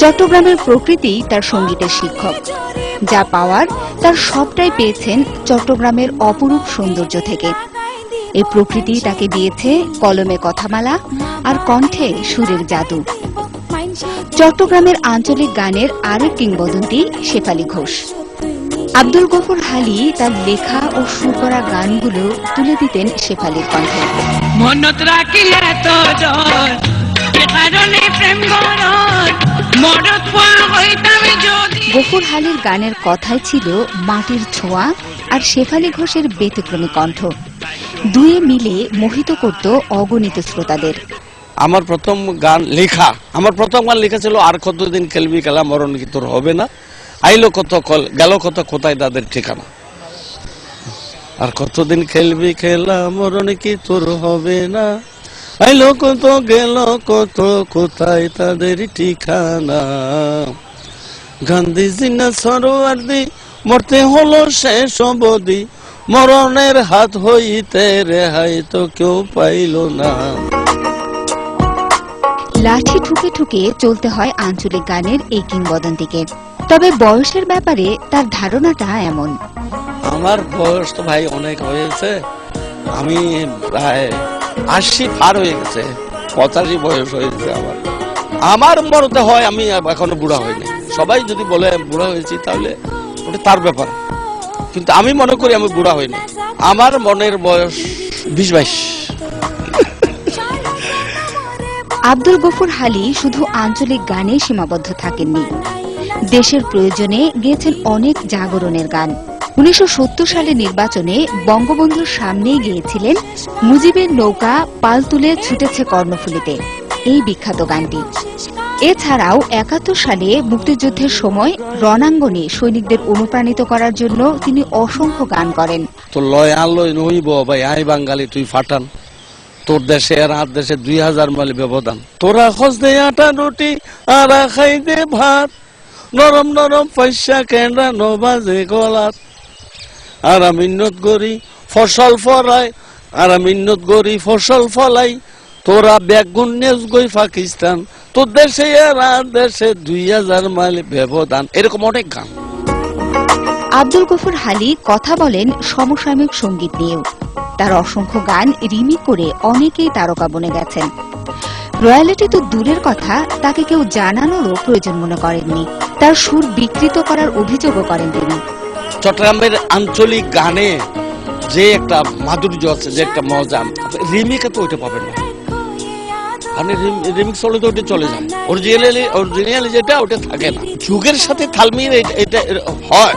চট্টগ্রামের প্রকৃতি তার সঙ্গীতের শিক্ষক। যা পাওয়ার তার সবটাই পেয়েছেন চট্টগ্রামের অপরূপ সৌন্দর্য থেকে। এই প্রকৃতি তাকে দিয়েছে কলমে কথামালা আর কণ্ঠে সুরের জাদু। চট্টগ্রামের আঞ্চলিক গানের আরেক কিংবদন্তি শেফালি ঘোষ। আব্দুল গফুর হালি তার লেখা ও সুর করা গানগুলো তুলে দিতেন শেফালির কণ্ঠে। গফুর হালির গানের কথাই ছিল মাটির ছোঁয়া আর শেফালি ঘোষের ব্যতিক্রমী কণ্ঠ। দুয়ে মিলে মোহিত করত অগণিত শ্রোতাদের। আমার প্রথম গান লেখা, আমার প্রথম গান লেখা ছিল, আর কতদিন খেলবি খেলা, মরণ কি তোর হবে না? আইলো কত কল, গেল কত কোথায় তাদের ঠিকানা? আর কতদিন খেলবি খেলা, মরণ কি তোর হবে না? আইলো কত গেল কত কোথায় তাদের ঠিকানা? গান্ধীজি না সরোয়ার্দি মরতে হলো শেষ অবধি মরণের হাত হইতে রেহাই তো কেউ পাইল না। লাঠি ঠুকে ঠুকে চলতে হয় আঞ্চলিক গানের এই কিংবদন্তিকে। তবে বয়সের ব্যাপারে তার ধারণাটা এমন। আমার বয়স তো ভাই অনেক হয়েছে। আমি প্রায় আশি পার হয়ে গেছে। পঁচাশি বয়স হয়েছে আমার। আমার মরতে হয় আমি এখনও বুড়া হইনি। সবাই যদি বলে বুড়া হয়েছি, তাহলে ওটা তার ব্যাপার। কিন্তু আমি মনে করি আমি বুড়া হইনি। আমার মনের বয়স বিশ বাইশ। আব্দুল গফুর হালি শুধু আঞ্চলিক গানে সীমাবদ্ধ থাকেননি। দেশের প্রয়োজনে গেয়েছেন অনেক জাগরণের গান। উনিশশো সালে নির্বাচনে বঙ্গবন্ধুর সামনেই গিয়েছিলেন মুজিবের নৌকা পাল তুলে ছুটেছে কর্ণফুলিতে, এই বিখ্যাত গানটি। এছাড়াও একাত্তর সালে মুক্তিযুদ্ধের সময় রণাঙ্গনে সৈনিকদের অনুপ্রাণিত করার জন্য তিনি অসংখ্য গান করেন। তো আই বাঙালি, তুই ফাটান। তোর দেশে আর আর দেশে দুই হাজার মাইল ব্যবধান। তোরা খোঁজ দে আটা রুটি আর খাই দে ভাত। নরম নরম পয়সা কেন্দ্রা নবাজে গলাত। আর ফসল ফলাই। আর ফসল ফলাই। তোরা নেস গই পাকিস্তান। তোর দেশে আর দেশে দুই হাজার মাইল ব্যবধান। এরকম অনেক গান। আব্দুল গফুর হালি কথা বলেন সমসাময়িক সংগীত নিয়েও। তার অসংখ্য গান রিমি করে অনেকেই তারকা বনে গেছেন। রয়্যালিটি তো দূরের কথা, তাকে কেউ জানানোরও প্রয়োজন মনে করেননি। তার সুর বিকৃত করার অভিযোগও করেন তিনি। চট্টগ্রামের আঞ্চলিক গানে যে একটা মাধুর্য আছে, যে একটা মজা রিমিকে তো ওইটা পাবেন না। রিমিক্স হলে তো ওটা চলে অরিজিনালি অরিজিনালি যেটা ওটা থাকে না। যুগের সাথে এটা হয়।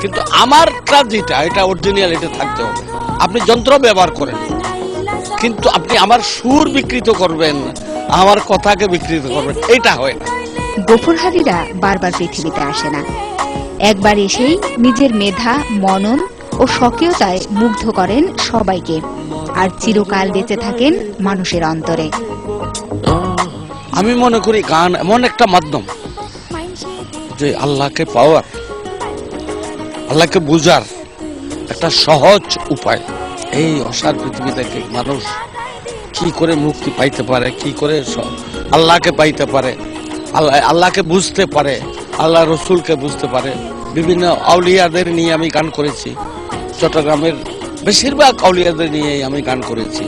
কিন্তু আমারটা যেটা, এটা অরিজিনাল এটা থাকতে হবে। আপনি যন্ত্র ব্যবহার করেন। কিন্তু আপনি আমার সুর বিকৃত করবেন, আমার কথাকে বিকৃত করবেন, এটা হয় না। গফুর হালিরা বারবার পৃথিবীতে আসে না। একবার এসেই নিজের মেধা, মনন ও স্বকীয়তায় মুগ্ধ করেন সবাইকে আর চিরকাল বেঁচে থাকেন মানুষের অন্তরে। আমি মনে করি গান এমন একটা মাধ্যম যে আল্লাহকে পাওয়ার, আল্লাহকে বুঝার একটা সহজ উপায়। এই অসার পৃথিবী থেকে মানুষ কি করে মুক্তি পাইতে পারে, কি করে আল্লাহকে পাইতে পারে, আল্লাহ আল্লাহকে বুঝতে পারে আল্লাহ রসুলকে বুঝতে পারে। বিভিন্ন আউলিয়াদের নিয়ে আমি গান করেছি। চট্টগ্রামের বেশিরভাগ আউলিয়াদের নিয়েই আমি গান করেছি।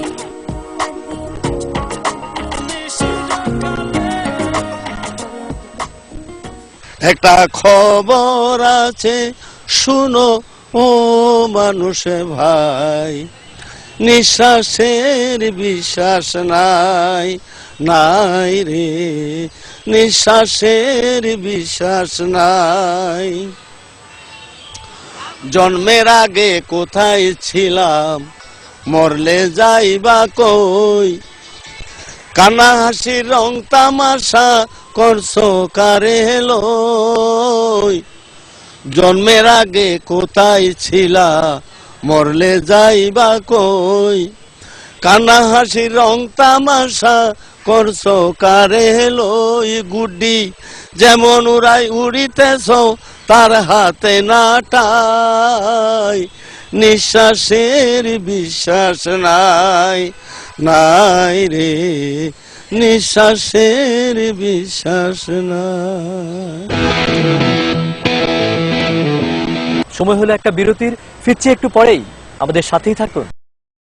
একটা খবর আছে, শুনো ও মানুষে ভাই। নিঃশ্বাসের বিশ্বাস নাই নাই রে। নিঃশ্বাসের বিশ্বাস নাই। জন্মের আগে কোথায় ছিলাম, মরলে যাইবা কই? কানা হাসির রং তামাশা করছ কারে লই? জন্মের আগে কোথায় ছিলা মরলে যাইবা কই? কানা হাসির রং তামাশা করছ কারে লই গুড্ডি? যেমন উড়াই উড়িতেছ তার হাতে নাটাই। নিঃশ্বাসের বিশ্বাস নাই নাই রে। নিঃশ্বাসের বিশ্বাস না সময় হলো একটা বিরতির ফিরছি একটু পরেই। আমাদের সাথেই থাকুন।